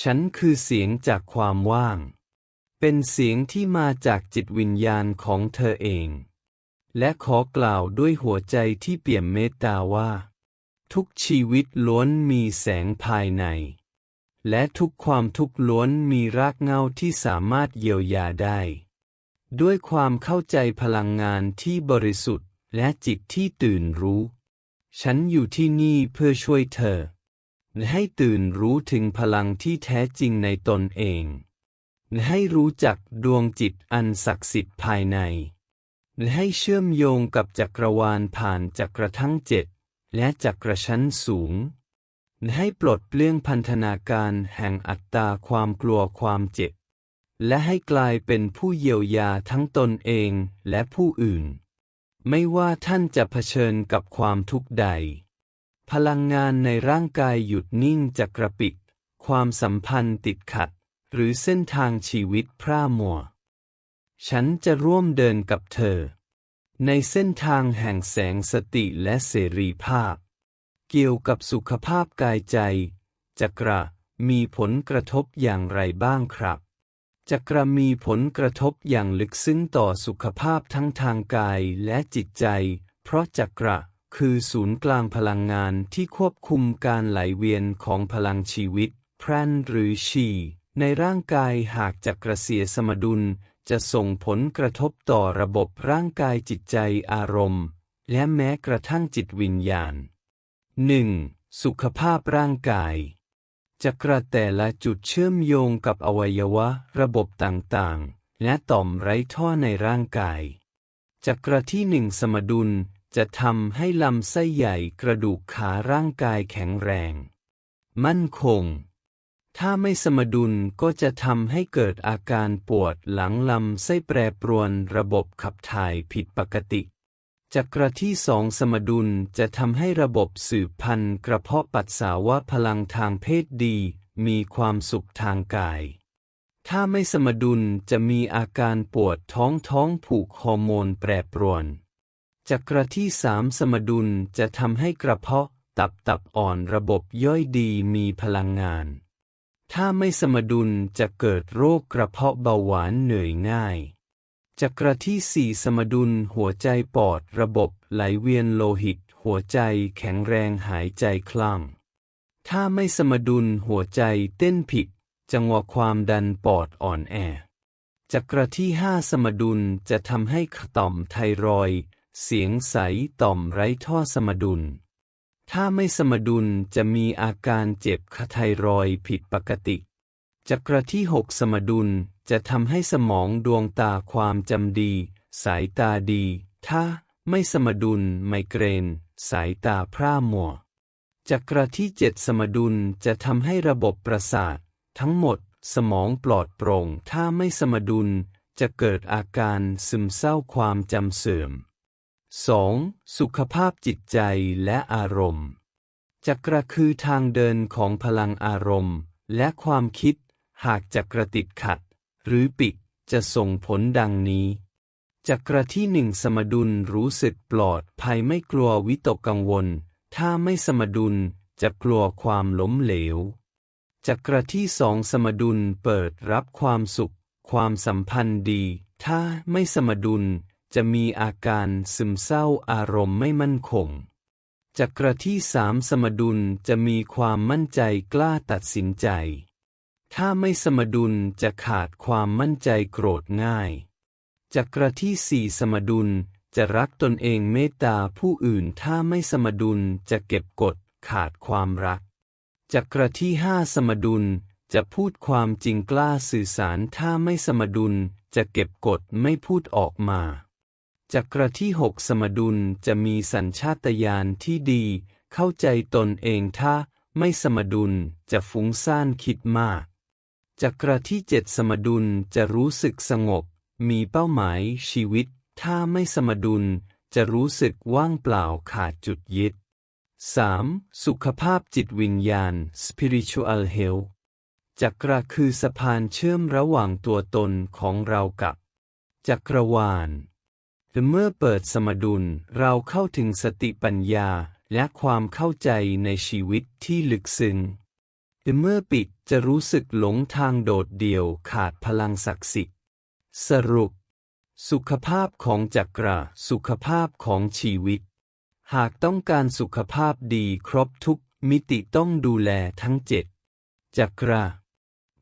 ฉันคือเสียงจากความว่าง เป็นเสียงที่มาจากจิตวิญญาณของเธอเอง และขอกล่าวด้วยหัวใจที่เปี่ยมเมตตาว่า ทุกชีวิตล้วนมีแสงภายใน และทุกความทุกข์ล้วนมีรากเง้าที่สามารถเยียวยาได้ ด้วยความเข้าใจพลังงานที่บริสุทธิ์และจิตที่ตื่นรู้ ฉันอยู่ที่นี่เพื่อช่วยเธอ ให้ตื่นรู้ถึงพลังที่แท้จริงในตนเอง ให้รู้จักดวงจิตอันศักดิ์สิทธิ์ภายใน ให้เชื่อมโยงกับจักรวาลผ่านจักรทั้งเจ็ดและจักรชั้นสูง ให้ปลดเปลื้องพันธนาการแห่งอัตตาความกลัวความเจ็บ และให้กลายเป็นผู้เยียวยาทั้งตนเองและผู้อื่น ไม่ว่าท่านจะเผชิญกับความทุกข์ใด พลังงานในร่างกายหยุดนิ่งจะกระปิดความสัมพันธ์ติดขัด หรือเส้นทางชีวิตพร่ามัว ฉันจะร่วมเดินกับเธอ ในเส้นทางแห่งแสงสติและเสรีภาพ เกี่ยวกับสุขภาพกายใจ จักระมีผลกระทบอย่างไรบ้างครับ จักระมีผลกระทบอย่างลึกซึ้งต่อสุขภาพทั้งทางกายและจิตใจ เพราะจักระ คือศูนย์กลางพลังงานที่ควบคุมการไหลเวียนของพลังชีวิต แพรนหรือชี ในร่างกายหากจักระเสียสมดุล จะส่งผลกระทบต่อระบบร่างกายจิตใจอารมณ์ และแม้กระทั่งจิตวิญญาณ 1. สุขภาพร่างกายจักระแต่ละจุดเชื่อมโยงกับอวัยวะ ระบบต่างๆ และต่อมไร้ท่อในร่างกายจักระที่หนึ่งสมดุล จะทำให้ลำไส้ใหญ่กระดูกขาร่างกายแข็งแรง มั่นคง ถ้าไม่สมดุลก็จะทำให้เกิดอาการปวดหลังลำไส้แปรปรวนระบบขับถ่ายผิดปกติ จักระที่สองสมดุลจะทำให้ระบบสืบพันธุ์กระเพาะปัสสาวะพลังทางเพศดี มีความสุขทางกาย ถ้าไม่สมดุลจะมีอาการปวดท้องท้องผูกฮอร์โมนแปรปรวน จักระที่สามสมดุลจะทำให้กระเพาะตับตับอ่อนระบบย่อยดีมีพลังงาน ถ้าไม่สมดุลจะเกิดโรคกระเพาะเบาหวานเหนื่อยง่ายจักระที่สี่สมดุลหัวใจปอดระบบไหลเวียนโลหิต หัวใจแข็งแรงหายใจคล่องถ้าไม่สมดุลหัวใจเต้นผิด จังหวะความดันปอดอ่อนแอจักระที่ห้าสมดุลจะทำให้ต่อมไทรอย เสียงใสต่อมไร้ท่อสมดุล ถ้าไม่สมดุลจะมีอาการเจ็บไทรอยผิดปกติ จักระที่หกสมดุลจะทำให้สมองดวงตาความจำดี สายตาดี ถ้าไม่สมดุลไมเกรน สายตาพร่ามัวจักระที่เจ็ดสมดุลจะทำให้ระบบประสาท ทั้งหมดสมองปลอดโปร่ง ถ้าไม่สมดุลจะเกิดอาการซึมเศร้าความจำเสื่อม 2. สุขภาพจิตใจและอารมณ์ จักระคือทางเดินของพลังอารมณ์ และความคิด หากจักระติดขัด หรือปิดจะส่งผลดังนี้ จักระที่หนึ่งสมดุลรู้สึกปลอดภัยไม่กลัววิตกกังวล ถ้าไม่สมดุลจะกลัวความล้มเหลว จักระที่สองสมดุลเปิดรับความสุข ความสัมพันธ์ดี ถ้าไม่สมดุล จะมีอาการซึมเศร้าอารมณ์ไม่มั่นคง จักระที่สามสมดุลจะมีความมั่นใจกล้าตัดสินใจ ถ้าไม่สมดุลจะขาดความมั่นใจโกรธง่าย จักระที่สี่สมดุลจะรักตนเองเมตตาผู้อื่นถ้าไม่สมดุลจะเก็บกดขาดความรัก จักระที่ห้าสมดุลจะพูดความจริงกล้าสื่อสารถ้าไม่สมดุลจะเก็บกดไม่พูดออกมา จักรที่หกสมดุลจะมีสัญชาตญาณที่ดี เข้าใจตนเองถ้าไม่สมดุลจะฟุ้งซ่านคิดมาก จักรที่เจ็ดสมดุลจะรู้สึกสงบ มีเป้าหมายชีวิต ถ้าไม่สมดุลจะรู้สึกว่างเปล่าขาดจุดยึด 3. สุขภาพจิตวิญญาณ spiritual health จักรคือสะพานเชื่อมระหว่างตัวตนของเรากับ จักรวาล แต่เมื่อเปิดสมดุลเราเข้าถึงสติปัญญาและความเข้าใจในชีวิตที่ลึกซึ้งแต่เมื่อปิดจะรู้สึกหลงทางโดดเดี่ยวขาดพลังศักดิ์สิทธิ์ สรุป สุขภาพของจักระสุขภาพของชีวิต หากต้องการสุขภาพดีครบทุกมิติต้องดูแลทั้งเจ็ดจักระ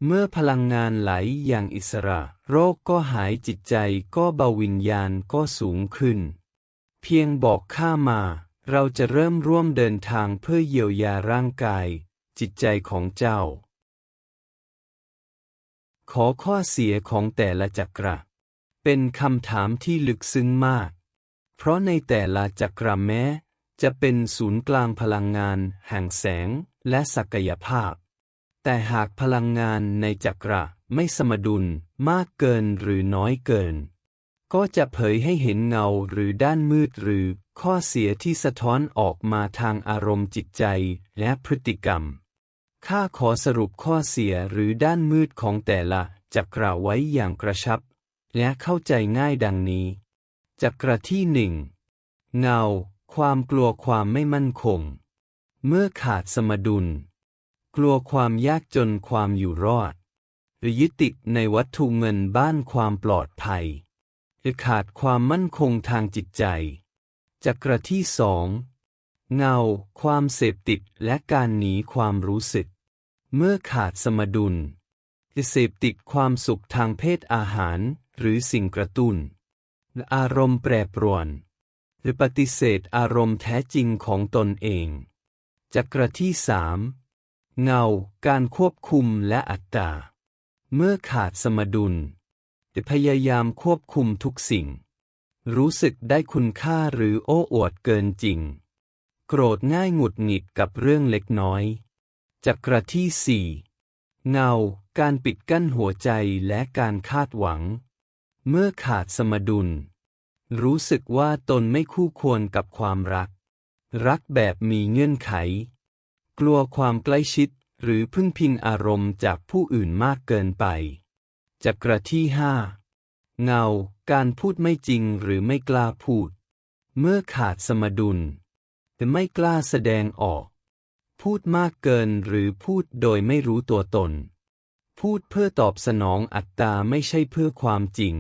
เมื่อพลังงานไหลอย่างอิสระ โรคก็หายจิตใจก็เบาวิญญาณก็สูงขึ้น เพียงบอกข้ามา เราจะเริ่มร่วมเดินทางเพื่อเยียวยาร่างกาย จิตใจของเจ้า ขอข้อเสียของแต่ละจักระเป็นคำถามที่ลึกซึ้งมาก เพราะในแต่ละจักระแม้ จะเป็นศูนย์กลางพลังงาน แห่งแสงและศักยภาพ แต่หากพลังงานในจักระ ไม่สมดุลมากเกินหรือน้อยเกิน ก็จะเผยให้เห็นเงาหรือด้านมืดหรือข้อเสียที่สะท้อนออกมาทางอารมณ์จิตใจและพฤติกรรม ข้าขอสรุปข้อเสียหรือด้านมืดของแต่ละจักระไว้อย่างกระชับ และเข้าใจง่ายดังนี้ จักระที่หนึ่งเงา ความกลัวความไม่มั่นคง เมื่อขาดสมดุล กลัวความยากจนความอยู่รอด หรือยึดติดในวัตถุเงินบ้านความปลอดภัยหรือขาดความมั่นคงทางจิตใจจักระที่สองเงา ความเสพติดและการหนีความรู้สึก เมื่อขาดสมดุลจะเสพติดความสุขทางเพศอาหารหรือสิ่งกระตุ้นอารมณ์แปรปรวน หรือปฏิเสธอารมณ์แท้จริงของตนเองจักระที่สามเงา การควบคุมและอัตตา เมื่อขาดสมดุลจะพยายามควบคุมทุกสิ่ง รู้สึกได้คุณค่าหรือโอ้อวดเกินจริง โกรธง่ายหงุดหงิดกับเรื่องเล็กน้อยจักระที่สี่เงา การปิดกั้นหัวใจและการคาดหวัง เมื่อขาดสมดุล รู้สึกว่าตนไม่คู่ควรกับความรัก รักแบบมีเงื่อนไข กลัวความใกล้ชิด หรือพึ่งพิงอารมณ์จากผู้อื่นมากเกินไปจักระที่ห้าเงา การพูดไม่จริงหรือไม่กล้าพูด เมื่อขาดสมดุลแต่ไม่กล้าแสดงออก พูดมากเกินหรือพูดโดยไม่รู้ตัวตน พูดเพื่อตอบสนองอัตตาไม่ใช่เพื่อความจริง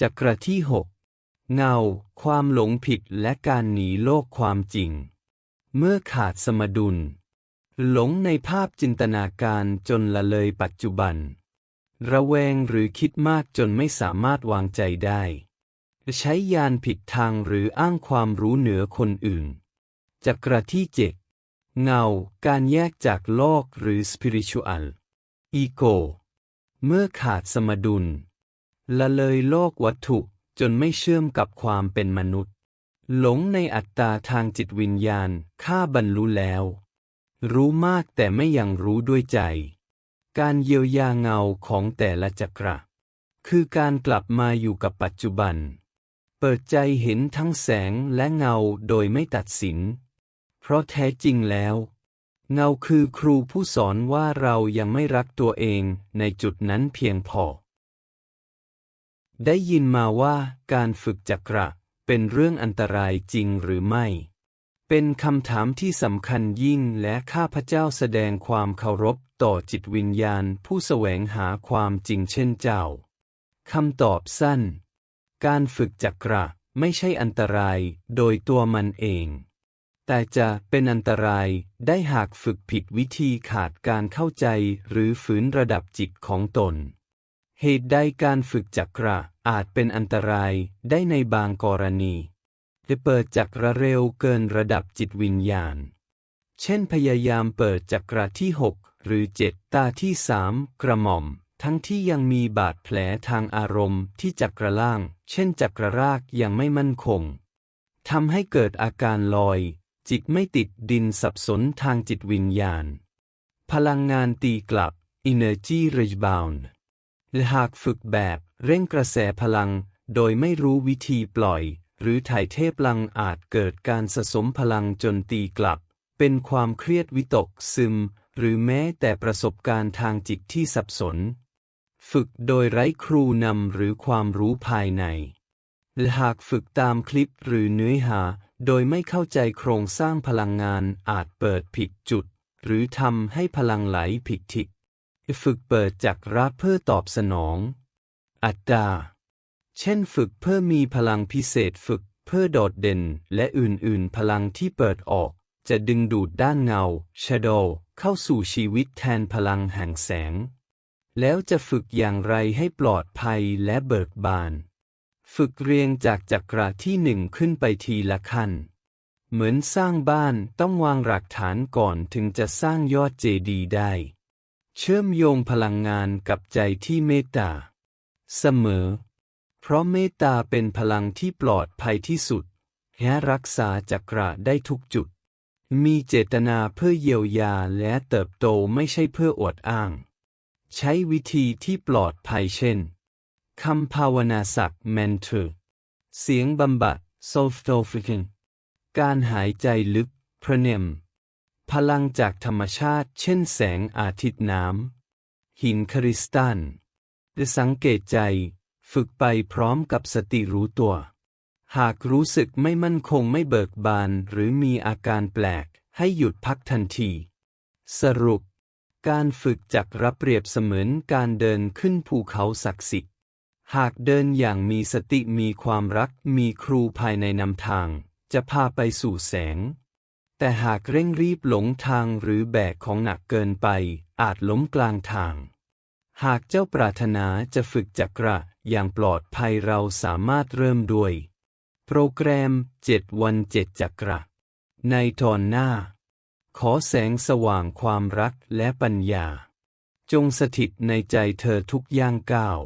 จักระที่หกเงา ความหลงผิดและการหนีโลกความจริง เมื่อขาดสมดุล หลงในภาพจินตนาการจนละเลยปัจจุบัน ระแวงหรือคิดมากจนไม่สามารถวางใจได้ ใช้ยานผิดทางหรืออ้างความรู้เหนือคนอื่นจักระที่เจ็ดเงา การแยกจากโลกหรือ spiritual ego เมื่อขาดสมดุล ละเลยโลกวัตถุจนไม่เชื่อมกับความเป็นมนุษย์ หลงในอัตตาทางจิตวิญญาณข้าบรรลุแล้ว รู้มากแต่ไม่ยังรู้ด้วยใจ การเยียวยาเงาของแต่ละจักระ คือการกลับมาอยู่กับปัจจุบัน เปิดใจเห็นทั้งแสงและเงาโดยไม่ตัดสิน เพราะแท้จริงแล้ว เงาคือครูผู้สอนว่าเรายังไม่รักตัวเองในจุดนั้นเพียงพอ ได้ยินมาว่าการฝึกจักระเป็นเรื่องอันตรายจริงหรือไม่ เป็นคำถามที่สำคัญยิ่งและข้าพเจ้าแสดงความเคารพต่อจิตวิญญาณผู้แสวงหาความจริงเช่นเจ้า คำตอบสั้น การฝึกจักระไม่ใช่อันตรายโดยตัวมันเอง แต่จะเป็นอันตรายได้หากฝึกผิดวิธีขาดการเข้าใจหรือฝืนระดับจิตของตน เหตุใดการฝึกจักระอาจเป็นอันตรายได้ในบางกรณี จะเปิดจักระเร็วเกินระดับจิตวิญญาณ เช่นพยายามเปิดจักระที่หกหรือเจ็ดตาที่สามกระหม่อม ทั้งที่ยังมีบาดแผลทางอารมณ์ที่จักระล่าง เช่นจักระรากยังไม่มั่นคงทำให้เกิดอาการลอย จิตไม่ติดดินสับสนทางจิตวิญญาณ พลังงานตีกลับ Energy Rebound และหากฝึกแบบเร่งกระแสพลังโดยไม่รู้วิธีปล่อย หรือถ่ายเทพลังอาจเกิดการสะสมพลังจนตีกลับ เป็นความเครียดวิตกซึม หรือแม้แต่ประสบการณ์ทางจิตที่สับสน ฝึกโดยไร้ครูนำหรือความรู้ภายในและหากฝึกตามคลิปหรือเนื้อหา โดยไม่เข้าใจโครงสร้างพลังงานอาจเปิดผิดจุด หรือทำให้พลังไหลผิดทิศฝึกเปิดจักระเพื่อตอบสนอง อัตตา เช่นฝึกเพื่อมีพลังพิเศษฝึกเพื่อโดดเด่น และอื่นๆ พลังที่เปิดออก จะดึงดูดด้านเงา shadow เข้าสู่ชีวิตแทนพลังแห่งแสง แล้วจะฝึกอย่างไรให้ปลอดภัยและเบิกบาน ฝึกเรียงจากจักระที่หนึ่งขึ้นไปทีละขั้น เหมือนสร้างบ้านต้องวางหลักฐานก่อนถึงจะสร้างยอดเจดีย์ได้ เชื่อมโยงพลังงานกับใจที่เมตตา เสมอ เพราะเมตตาเป็นพลังที่ปลอดภัยที่สุดและรักษาจักระได้ทุกจุด มีเจตนาเพื่อเยียวยาและเติบโตไม่ใช่เพื่ออวดอ้าง ใช้วิธีที่ปลอดภัยเช่นคำภาวนาศักดิ์ mentor เสียงบำบัด soulfication การหายใจลึก pranem พลังจากธรรมชาติเช่นแสงอาทิตย์น้ำ หินคริสตัลหรือสังเกตใจ ฝึกไปพร้อมกับสติรู้ตัว หากรู้สึกไม่มั่นคงไม่เบิกบานหรือมีอาการแปลก ให้หยุดพักทันที สรุป การฝึกจักรับเปรียบเสมือนการเดินขึ้นภูเขาศักดิ์สิทธิ์ หากเดินอย่างมีสติมีความรักมีครูภายในนำทาง จะพาไปสู่แสง แต่หากเร่งรีบหลงทางหรือแบกของหนักเกินไป อาจล้มกลางทาง หากเจ้าปรารถนาจะฝึกจักระอย่างปลอดภัยเราสามารถเริ่มด้วย โปรแกรม 7 วัน 7 จักระ ในตอนหน้า ขอแสงสว่างความรักและปัญญา จงสถิตในใจเธอทุกย่างก้าว